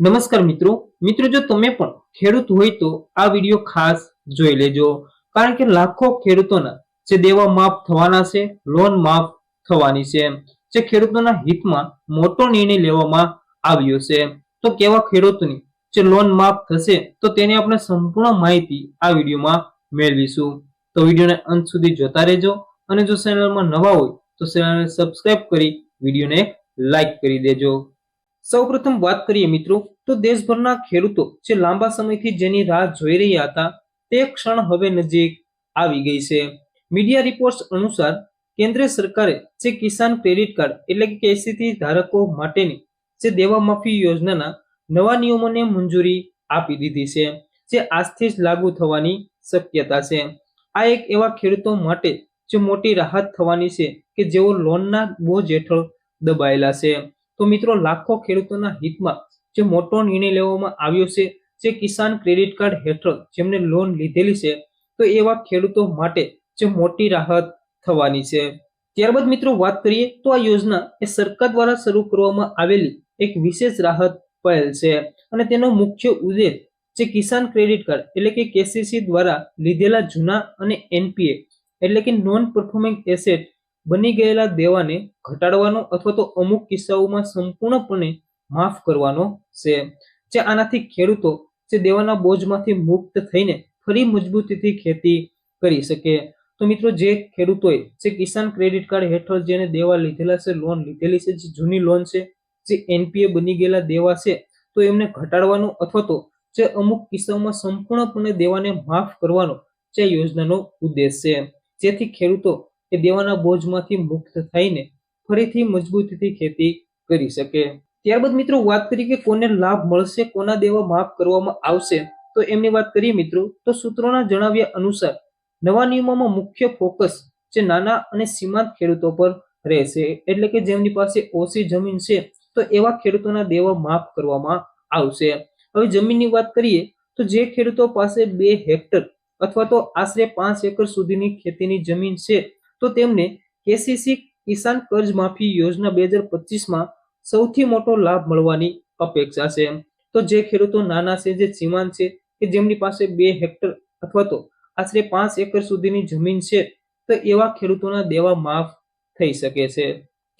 નમસ્કાર મિત્રો. મિત્રો, જો તમે પણ ખેડૂત હોય તો આ વીડિયો ખાસ જોઈ લેજો. કારણ કે લાખો ખેડૂતોના જે દેવા માફ થવાના છે, લોન માફ થવાની છે, જે ખેડૂતોના હિતમાં મોટો નિર્ણય લેવામાં આવ્યો છે. તો કેવા ખેડૂતોની જે લોન માફ થશે, તો તેની આપણે સંપૂર્ણ માહિતી આ વિડીયોમાં મેળવીશું. તો વિડીયોને અંત સુધી જોતા રહેજો. અને જો ચેનલમાં નવા હોય, તો ચેનલને સબસ્ક્રાઇબ કરી વિડીયોને લાઈક કરી દેજો. સૌપ્રથમ વાત કરીએ મિત્રો, તો દેશભરના ખેડૂતો જે લાંબા સમયથી જેની રાહ જોઈ રહ્યા હતા, તે ક્ષણ હવે નજીક આવી ગઈ છે. મીડિયા રિપોર્ટ્સ અનુસાર, કેન્દ્ર સરકારે જે કિસાન ક્રેડિટ કાર્ડ એટલે કે કેસીસી ધારકો માટેની જે દેવા માફી યોજનાના નવા નિયમોને મંજૂરી આપી દીધી છે, જે આજથી જ લાગુ થવાની શક્યતા છે. આ એક એવા ખેડૂતો માટે જે મોટી રાહત થવાની છે કે જેઓ લોનના બોજ હેઠળ દબાયેલા છે. તો મિત્રો, લાખો ખેડૂતોના હિતમાં જે મોટો નિર્ણય લેવામાં આવ્યો છે, જે કિસાન ક્રેડિટ કાર્ડ હેઠળ જેમને લોન લીધેલી છે, તો એવા ખેડૂતો માટે જે મોટી રાહત થવાની છે. ત્યારબાદ મિત્રો, વાત કરીએ તો આ યોજના એ સરકાર દ્વારા શરૂ કરવામાં આવેલી એક વિશેષ રાહત પહેલ છે અને તેનો મુખ્ય ઉદ્દેશ જે કિસાન ક્રેડિટ કાર્ડ એટલે કે કેસીસી દ્વારા લીધેલા જૂના અને એનપીએ એટલે કે નોન પરફોર્મિંગ એસેટ બની ગયેલા દેવાને ઘટાડવાનો અથવા તો અમુક કિસ્સાઓમાં સંપૂર્ણપણે માફ કરવાનો છે. જે આનાથી ખેડૂતો જે દેવાના બોજમાંથી મુક્ત થઈને ફરી મજબૂતીથી ખેતી કરી શકે. તો મિત્રો, જે ખેડૂતોએ જે કિસાન ક્રેડિટ કાર્ડ હેઠળ જેને દેવા લીધેલા છે, લોન લીધેલી છે, જે જૂની લોન છે, જે એનપીએ બની ગયેલા દેવા છે, તો એમને ઘટાડવાનો અથવા તો જે અમુક કિસ્સાઓમાં સંપૂર્ણપણે દેવાને માફ કરવાનો જે યોજનાનો ઉદ્દેશ છે. જેથી ખેડૂતો એ દેવાના બોજમાંથી મુક્ત થઈને ફરીથી મજબૂતીથી ખેતી કરી શકે. ત્યારબાદ મિત્રો વાત કરી કે કોને લાભ મળશે, કોના દેવા માફ કરવામાં આવશે, તો એમની વાત કરીએ મિત્રો, તો સૂત્રોના જણાવ્યા અનુસાર નવા નિયમોમાં મુખ્ય ફોકસ જે નાના અને સીમાંત ખેડૂતો પર રહેશે. એટલે કે જેમની પાસે ઓછી જમીન છે, તો એવા ખેડૂતોના દેવા માફ કરવામાં આવશે. હવે જમીનની વાત કરીએ, તો જે ખેડૂતો પાસે બે હેક્ટર અથવા તો આશરે પાંચ એકર સુધીની ખેતીની જમીન છે તો તેમને કેસીસી કિસાન કર્જ માફી યોજના બે હજાર પચીસમાં સૌથી મોટો લાભ મળવાની અપેક્ષા છે. તો જે ખેડૂતો નાના છે, જે સીમાંત છે, કે જેમની પાસે બે હેક્ટર અથવા તો આશરે પાંચ એકર સુધીની જમીન છે, તો એવા ખેડૂતોના દેવા માફ થઈ શકે છે.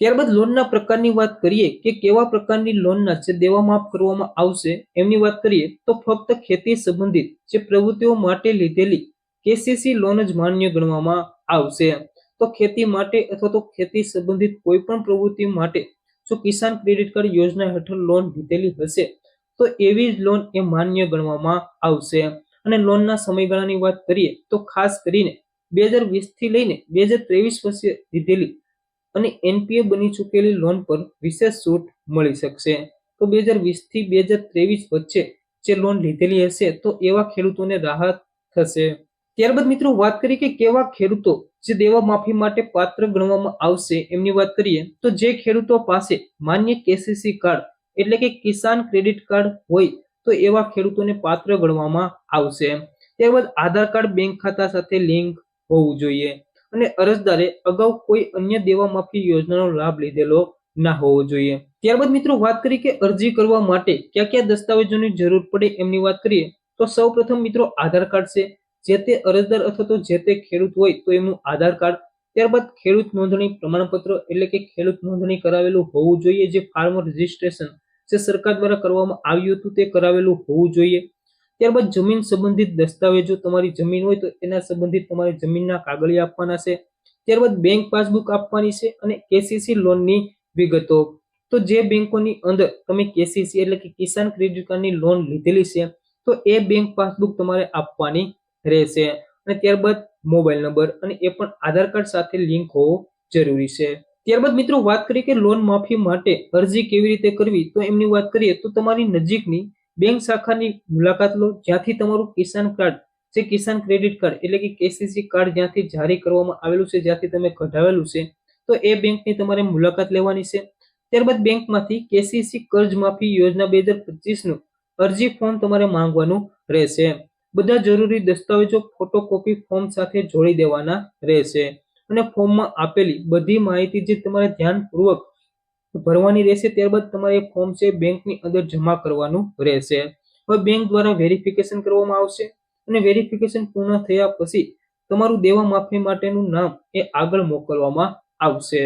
ત્યારબાદ લોનના પ્રકારની વાત કરીએ કે કેવા પ્રકારની લોનના જે દેવા માફ કરવામાં આવશે એમની વાત કરીએ તો ફક્ત ખેતી સંબંધિત જે પ્રવૃત્તિઓ માટે લીધેલી કેસીસી લોન જ માન્ય ગણવામાં આવશે. તો ખેતી માટે અથવા તો ખેતી સંબંધિત કોઈ પણ પ્રવૃત્તિ માટે જો કિસાન ક્રેડિટ કાર્ડ યોજના હેઠળ લોન લીધેલી હશે, તો એવી જ લોન એ માન્ય ગણવામાં આવશે. અને લોનના સમયગાળાની વાત કરીએ, તો ખાસ કરીને બે હજાર વીસથી લઈને બે હજાર ત્રેવીસ વર્ષે લીધેલી અને એનપીએ બની ચૂકેલી લોન પર વિશેષ છૂટ મળી શકશે. તો બે હજાર વીસથી બે હજાર ત્રેવીસ વચ્ચે જે લોન લીધેલી હશે, તો એવા ખેડૂતોને રાહત થશે. ત્યારબાદ મિત્રો વાત કરી કે કેવા ખેડૂતો જે દેવા માફી માટે પાત્ર ગણવામાં આવશે, એમની વાત કરીએ તો જે ખેડૂતો પાસે માન્ય કેસીસી કાર્ડ એટલે કે કિસાન ક્રેડિટ કાર્ડ હોય, તો એવા ખેડૂતોને પાત્ર ગણવામાં આવશે. ત્યારબાદ આધાર કાર્ડ બેંક ખાતા સાથે લિંક હોવું જોઈએ અને અરજદારે અગાઉ કોઈ અન્ય દેવા માફી યોજનાનો લાભ લીધેલો ના હોવો જોઈએ. ત્યારબાદ મિત્રો વાત કરી કે અરજી કરવા માટે કયા કયા દસ્તાવેજોની જરૂર પડે એમની વાત કરીએ તો સૌ પ્રથમ મિત્રો આધાર કાર્ડ છે જે તે અરજદાર અથવા તો જે તે ખેડૂત હોય તો એમનું આધાર કાર્ડ, ત્યારબાદ ખેડૂત નોંધણી પ્રમાણપત્ર એટલે કે ખેડૂત નોંધણી કરાવેલું હોવું જોઈએ જે ફાર્મર રજીસ્ટ્રેશન જે સરકાર દ્વારા કરવામાં આવ્યું હતું તે કરાવેલું હોવું જોઈએ. ત્યારબાદ જમીન સંબંધિત દસ્તાવેજો, તમારી જમીન હોય તો એના સંબંધિત તમારી જમીનના કાગળિયા આપવાના છે. ત્યારબાદ બેંક પાસબુક આપવાની છે અને કેસીસી લોનની વિગતો. તો જે બેંકોની અંદર તમે કેસીસી એટલે કે કિસાન ક્રેડિટ કાર્ડની લોન લીધેલી છે, તો એ બેંક પાસબુક તમારે આપવાની રહેશે અને ત્યારબાદ મોબાઈલ નંબર અને એ પણ આધાર કાર્ડ સાથે લિંક હોવો જરૂરી છે. ત્યારબાદ મિત્રો વાત કરીએ કે લોન માફી માટે અરજી કેવી રીતે કરવી, તો એમની વાત કરીએ તો તમારી નજીકની બેંક શાખાની મુલાકાત લો, જ્યાંથી તમારું કિસાન કાર્ડ જે કિસાન ક્રેડિટ કાર્ડ એટલે કે કેસીસી કાર્ડ જ્યાંથી જારી કરવામાં આવેલું છે, જ્યાંથી તમે કઢાવેલું છે, તો એ બેંકની તમારે મુલાકાત લેવાની છે. ત્યારબાદ બેંકમાંથી કેસીસી કર્જ માફી યોજના બે હજાર પચીસનું અરજી ફોર્મ તમારે માંગવાનું રહેશે. બધા જરૂરી દસ્તાવેજો ફોટોકોપી ફોર્મ સાથે જોડી દેવાના રહેશે. અને ફોર્મમાં આપેલી બધી માહિતી જે તમારે ધ્યાનપૂર્વક ભરવાની રહેશે, ત્યારબાદ તમારે ફોર્મ છે બેંકની અંદર જમા કરવાનું રહેશે. હવે બેંક દ્વારા વેરિફિકેશન કરવામાં આવશે અને વેરિફિકેશન પૂર્ણ થયા પછી તમારું દેવા માફી માટેનું નામ એ આગળ મોકલવામાં આવશે.